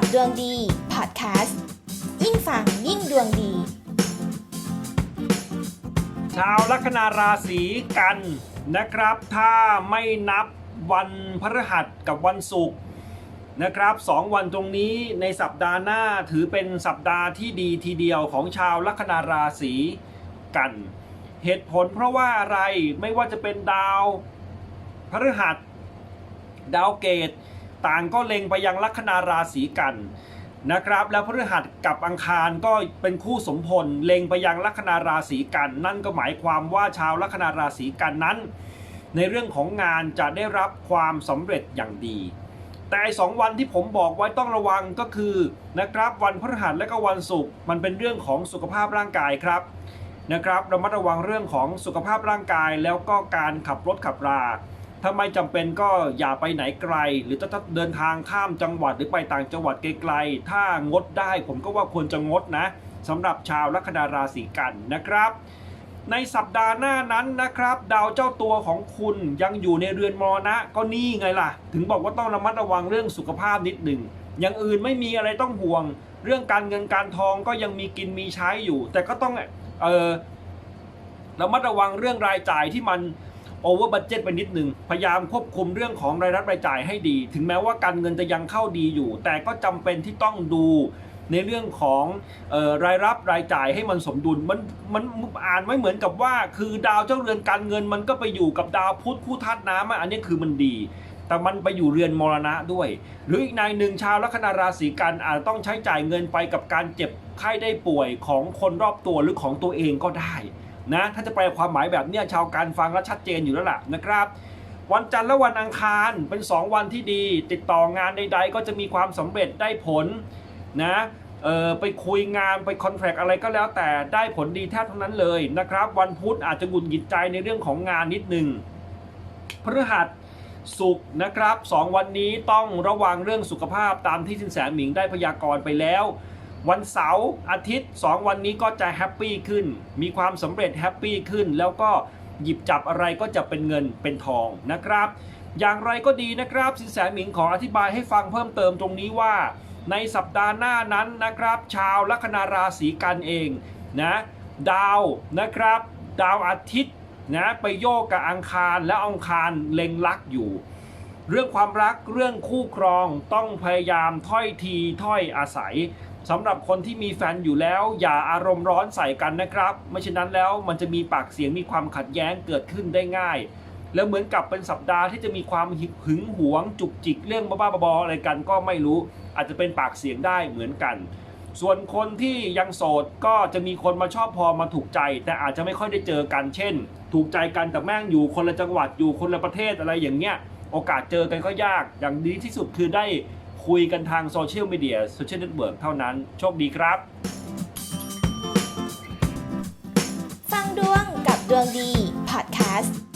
กับดวงดีพอดแคสต์ยิ่งฟังยิ่งดวงดี ชาวลัคนาราศีกันนะครับ ถ้าไม่นับวันพฤหัสกับวันศุกร์นะครับสองวันตรงนี้ในสัปดาห์หน้าถือเป็นสัปดาห์ที่ดีทีเดียวของชาวลัคนาราศีกัน เหตุผลเพราะว่าอะไรไม่ว่าจะเป็นดาวพฤหัส ดาวเกต ต่างก็เล็งไปยังลัคนาราศีกันนะครับ แล้วพฤหัสกับอังคารก็เป็นคู่สมพลเล็งไปยังลัคนาราศีกัน นั่นก็หมายความว่าชาวลัคนาราศีกันนั้น ในเรื่องของงานจะได้รับความสำเร็จอย่างดี แต่สองวันที่ผมบอกไว้ต้องระวังก็คือนะครับวันพฤหัสและก็วันศุกร์มันเป็นเรื่องของสุขภาพร่างกายครับนะครับระมัดระวังเรื่องของสุขภาพร่างกายแล้วก็การขับรถขับรา ถ้าไม่จำเป็นก็อย่าไปไหนไกล หรือถ้าเดินทางข้ามจังหวัดหรือไปต่างจังหวัดไกลๆ ถ้างดได้ผมก็ว่าควรจะงดนะสำหรับชาวลัคนาราศีกันนะครับ ในสัปดาห์หน้านั้นนะครับ ดาวเจ้าตัวของคุณยังอยู่ในเรือนมรณะก็นี่ไงล่ะ ถึงบอกว่าต้องระมัดระวังเรื่องสุขภาพนิดหนึ่งอย่างอื่นไม่มีอะไรต้องห่วง เรื่องการเงินการทองก็ยังมีกินมีใช้อยู่ แต่ก็ต้องเออระมัดระวังเรื่องรายจ่ายที่มัน โอเวอร์บัตเจ็ตไปนิดหนึ่งพยายามควบคุมเรื่องของรายรับรายจ่ายให้ดี ถึงแม้ว่าการเงินจะยังเข้าดีอยู่ แต่ก็จำเป็นที่ต้องดูในเรื่องของออรายรับรายจ่ายให้มันสมดุลมันมันอ่านไม่เหมือนกับว่า คือดาวเจ้าเรือนการเงินมันก็ไปอยู่กับดาวพุธคู่ธาตุน้ำอะอันนี้คือมันดี แต่มันไปอยู่เรือนมรณะด้วย หรืออีกนายหนึ่งชาวลัคนาราศีกันอาจต้องใช้จ่ายเงินไปกับการเจ็บไข้ได้ป่วยของคนรอบตัวหรือของตัวเองก็ได้ นะถ้าจะแปลความหมายแบบเนี้ยชาวการฟังแล้วชัดเจนอยู่แล้วล่ะนะครับ วันจันทร์และวันอังคารเป็น 2 วันที่ดี ติดต่องานใด ๆ ก็จะมีความสำเร็จได้ผลนะเออไปคุยงานไปคอนแทคอะไรก็แล้วแต่ได้ผลดีแทบทั้งนั้นเลยนะครับ วันพุธอาจจะหงุดหงิดใจในเรื่องของงานนิดหนึ่งพฤหัสศุกร์นะครับสองวันนี้ต้องระวังเรื่องสุขภาพตามที่สินแสหมิงได้พยากรณ์ไปแล้ว วันเสาร์อาทิตย์ 2 วันนี้ก็จะแฮปปี้ขึ้น มีความสำเร็จแฮปปี้ขึ้น แล้วก็หยิบจับอะไรก็จะเป็นเงินเป็นทองนะครับ อย่างไรก็ดีนะครับสินแสหมิงขออธิบายให้ฟังเพิ่มเติมตรงนี้ว่า ในสัปดาห์หน้านั้นนะครับ ชาวลัคนาราศีกันเองนะดาวนะครับ ดาวอาทิตย์นะไปโยกกับอังคารและอังคารเล็งลักอยู่ เรื่องความรักเรื่องคู่ครองต้องพยายามถ้อยทีถ้อยอาศัย สำหรับคนที่มีแฟนอยู่แล้ว อย่าอารมณ์ร้อนใส่กันนะครับ ไม่เช่นนั้นแล้วมันจะมีปากเสียงมีความขัดแย้งเกิดขึ้นได้ง่าย แล้วเหมือนกับเป็นสัปดาห์ที่จะมีความหึงหวงจุกจิกเรื่องบ้าๆบอๆอะไรกันก็ไม่รู้ อาจจะเป็นปากเสียงได้เหมือนกัน ส่วนคนที่ยังโสดก็จะมีคนมาชอบพอมาถูกใจ แต่อาจจะไม่ค่อยได้เจอกันเช่น ถูกใจกันแต่แม่งอยู่คนละจังหวัดอยู่คนละประเทศอะไรอย่างเงี้ยโอกาสเจอกันก็ยาก อย่างดีที่สุดคือได้ คุยกันทางโซเชียลมีเดียโซเชียลเน็ตเวิร์กเท่านั้น โชคดีครับ ฟังดวงกับดวงดีพอดแคสต์